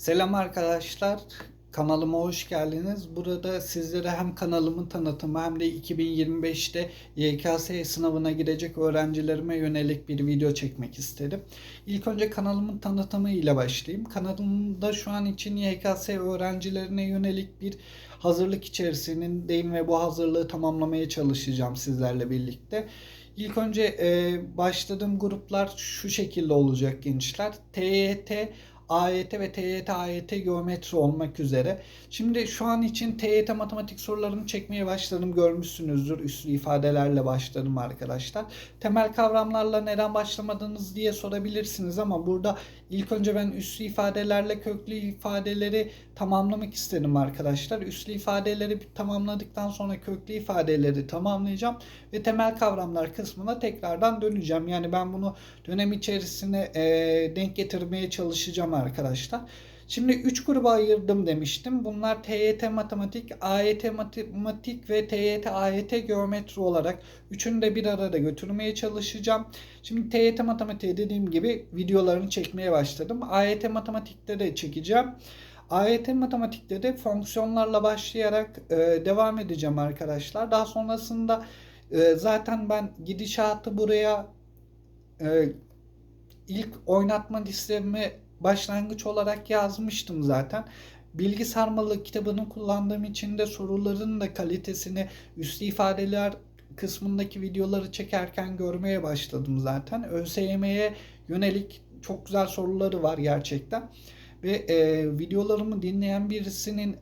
Selam arkadaşlar. Kanalıma hoş geldiniz. Burada sizlere hem kanalımın tanıtımı hem de 2025'te YKS sınavına girecek öğrencilerime yönelik bir video çekmek istedim. İlk önce kanalımın tanıtımı ile başlayayım. Kanalımda şu an için YKS öğrencilerine yönelik bir hazırlık içerisindeyim ve bu hazırlığı tamamlamaya çalışacağım sizlerle birlikte. İlk önce başladığım gruplar şu şekilde olacak gençler. TYT, AYT ve TYT, AYT geometri olmak üzere. Şimdi şu an için TYT matematik sorularını çekmeye başladım. Görmüşsünüzdür. Üslü ifadelerle başladım arkadaşlar. Temel kavramlarla neden başlamadınız diye sorabilirsiniz ama burada ilk önce ben üslü ifadelerle köklü ifadeleri tamamlamak istedim arkadaşlar. Üslü ifadeleri tamamladıktan sonra köklü ifadeleri tamamlayacağım ve temel kavramlar kısmına tekrardan döneceğim. Yani ben bunu dönem içerisine e, denk getirmeye çalışacağım arkadaşlar. Şimdi 3 gruba ayırdım demiştim. Bunlar TYT matematik, AYT matematik ve TYT AYT geometri olarak üçünü de bir arada götürmeye çalışacağım. Şimdi TYT matematiğe dediğim gibi videolarını çekmeye başladım. AYT matematikte de çekeceğim. AYT matematikte de fonksiyonlarla başlayarak e, devam edeceğim arkadaşlar. Daha sonrasında e, zaten ben gidişatı buraya e, ilk oynatma listemi başlangıç olarak yazmıştım zaten. Bilgi sarmalı kitabını kullandığım için de soruların da kalitesini üstü ifadeler kısmındaki videoları çekerken görmeye başladım zaten. ÖSYM'ye yönelik çok güzel soruları var gerçekten. Ve e, videolarımı dinleyen birisinin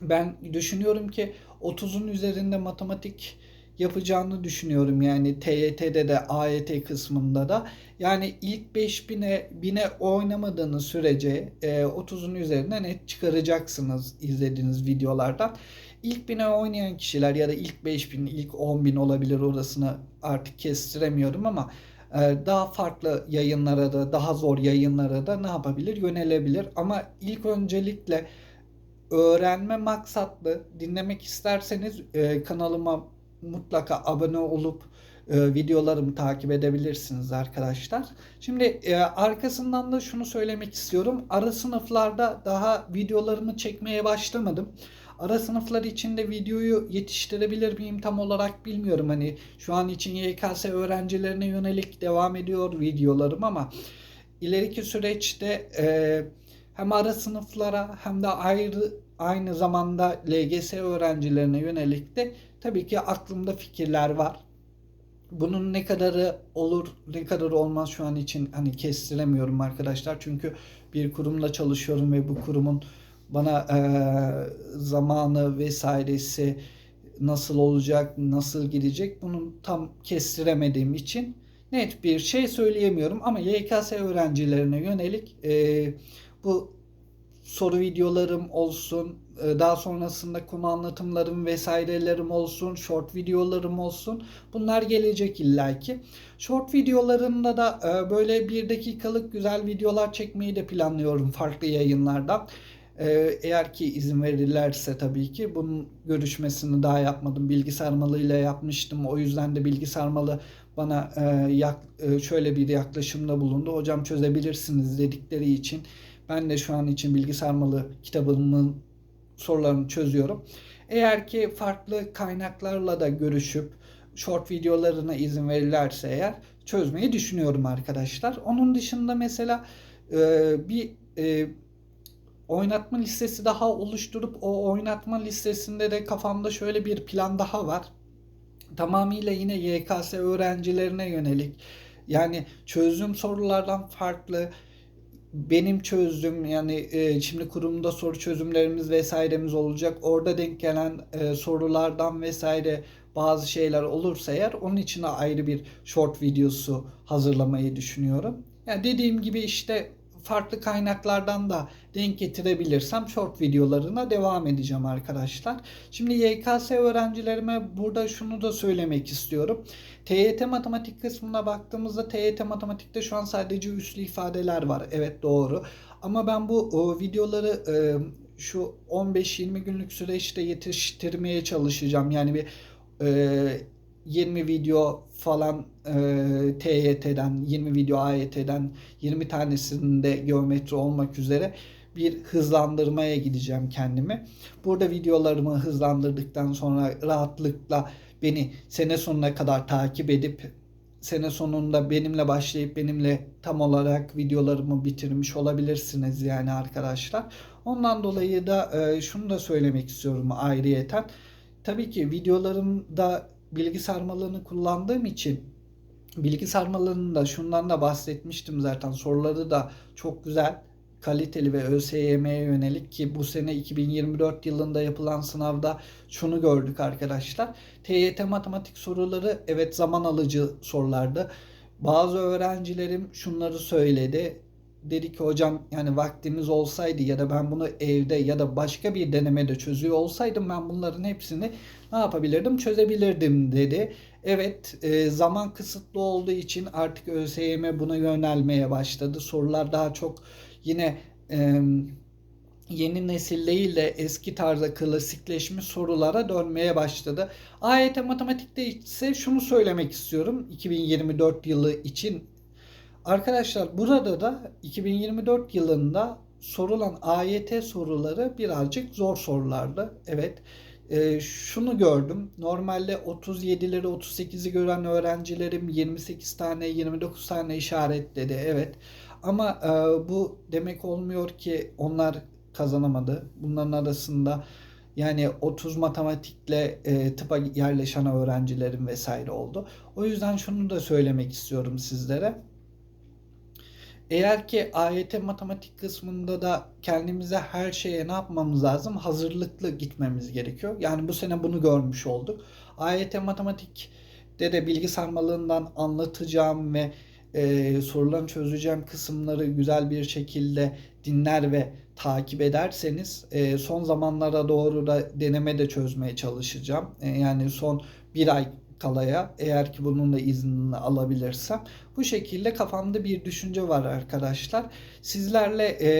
ben düşünüyorum ki 30'un üzerinde matematik yapacağını düşünüyorum. Yani TYT'de de AYT kısmında da. Yani ilk 5000'e 1000'e oynamadığınız sürece e, 30'un üzerine net çıkaracaksınız izlediğiniz videolardan. İlk 1000'e oynayan kişiler ya da ilk 5000, ilk 10.000 olabilir orasını artık kestiremiyorum ama e, daha farklı yayınlara da daha zor yayınlara da ne yapabilir yönelebilir ama ilk öncelikle öğrenme maksatlı dinlemek isterseniz e, kanalıma mutlaka abone olup e, videolarımı takip edebilirsiniz arkadaşlar. Şimdi e, arkasından da şunu söylemek istiyorum. Ara sınıflarda daha videolarımı çekmeye başlamadım. Ara sınıflar için de videoyu yetiştirebilir miyim tam olarak bilmiyorum. Hani şu an için YKS öğrencilerine yönelik devam ediyor videolarım ama ileriki süreçte e, hem ara sınıflara hem de ayrı aynı zamanda LGS öğrencilerine yönelik de tabii ki aklımda fikirler var. Bunun ne kadarı olur, ne kadar olmaz şu an için hani kestiremiyorum arkadaşlar. Çünkü bir kurumla çalışıyorum ve bu kurumun bana e, zamanı vesairesi nasıl olacak, nasıl gidecek bunu tam kestiremediğim için net bir şey söyleyemiyorum. Ama YKS öğrencilerine yönelik e, bu soru videolarım olsun, e, daha sonrasında konu anlatımlarım vesairelerim olsun, short videolarım olsun. Bunlar gelecek illaki. Short videolarımda da e, böyle bir dakikalık güzel videolar çekmeyi de planlıyorum farklı yayınlardan. E, eğer ki izin verirlerse tabii ki bunun görüşmesini daha yapmadım. Bilgi sarmalıyla yapmıştım. O yüzden de bilgi sarmalı bana şöyle bir yaklaşımda bulundu. Hocam çözebilirsiniz dedikleri için ben de şu an için bilgi sarmalı kitabımın sorularını çözüyorum. Eğer ki farklı kaynaklarla da görüşüp short videolarına izin verirlerse eğer çözmeyi düşünüyorum arkadaşlar. Onun dışında mesela e, bir e, oynatma listesi daha oluşturup o oynatma listesinde de kafamda şöyle bir plan daha var. Tamamıyla yine YKS öğrencilerine yönelik. Yani çözdüğüm sorulardan farklı benim çözdüğüm yani e, şimdi kurumda soru çözümlerimiz vesairemiz olacak. Orada denk gelen e, sorulardan vesaire bazı şeyler olursa eğer onun için ayrı bir short videosu hazırlamayı düşünüyorum. Yani dediğim gibi işte farklı kaynaklardan da denk getirebilirsem short videolarına devam edeceğim arkadaşlar. Şimdi YKS öğrencilerime burada şunu da söylemek istiyorum. TYT matematik kısmına baktığımızda TYT matematikte şu an sadece üslü ifadeler var. Evet doğru. Ama ben bu o, videoları e, şu 15-20 günlük süreçte yetiştirmeye çalışacağım. Yani bir e, 20 video falan e, TYT'den, 20 video AYT'den, 20 tanesinde geometri olmak üzere bir hızlandırmaya gideceğim kendimi. Burada videolarımı hızlandırdıktan sonra rahatlıkla beni sene sonuna kadar takip edip sene sonunda benimle başlayıp benimle tam olarak videolarımı bitirmiş olabilirsiniz yani arkadaşlar. Ondan dolayı da e, şunu da söylemek istiyorum ayrıyeten. Tabii ki videolarımda bilgi sarmalını kullandığım için bilgi sarmalında şundan da bahsetmiştim zaten. Soruları da çok güzel, kaliteli ve ÖSYM'ye yönelik ki bu sene 2024 yılında yapılan sınavda şunu gördük arkadaşlar. TYT matematik soruları evet zaman alıcı sorulardı. Bazı öğrencilerim şunları söyledi. Dedi ki hocam yani vaktimiz olsaydı ya da ben bunu evde ya da başka bir denemede çözüyor olsaydım ben bunların hepsini ne yapabilirdim çözebilirdim dedi. Evet e, zaman kısıtlı olduğu için artık ÖSYM buna yönelmeye başladı. Sorular daha çok yine e, yeni nesil değil de eski tarzda klasikleşmiş sorulara dönmeye başladı. AYT matematikte ise şunu söylemek istiyorum 2024 yılı için. Arkadaşlar burada da 2024 yılında sorulan AYT soruları birazcık zor sorulardı. Evet. E, şunu gördüm. Normalde 37'leri 38'i gören öğrencilerim 28 tane 29 tane işaretledi. Evet. Ama e, bu demek olmuyor ki onlar kazanamadı. Bunların arasında yani 30 matematikle e, tıpa yerleşen öğrencilerim vesaire oldu. O yüzden şunu da söylemek istiyorum sizlere. Eğer ki AYT matematik kısmında da kendimize her şeye ne yapmamız lazım? Hazırlıklı gitmemiz gerekiyor. Yani bu sene bunu görmüş olduk. AYT matematikte de bilgi sarmalından anlatacağım ve e, sorularını çözeceğim kısımları güzel bir şekilde dinler ve takip ederseniz e, son zamanlara doğru da deneme de çözmeye çalışacağım. E, yani son bir ay kalaya eğer ki bunun da iznini alabilirsem. Bu şekilde kafamda bir düşünce var arkadaşlar. Sizlerle e,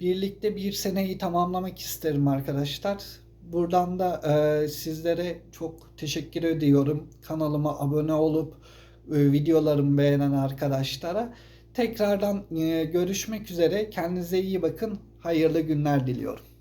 birlikte bir seneyi tamamlamak isterim arkadaşlar. Buradan da e, sizlere çok teşekkür ediyorum. Kanalıma abone olup e, videolarımı beğenen arkadaşlara. Tekrardan e, görüşmek üzere. Kendinize iyi bakın. Hayırlı günler diliyorum.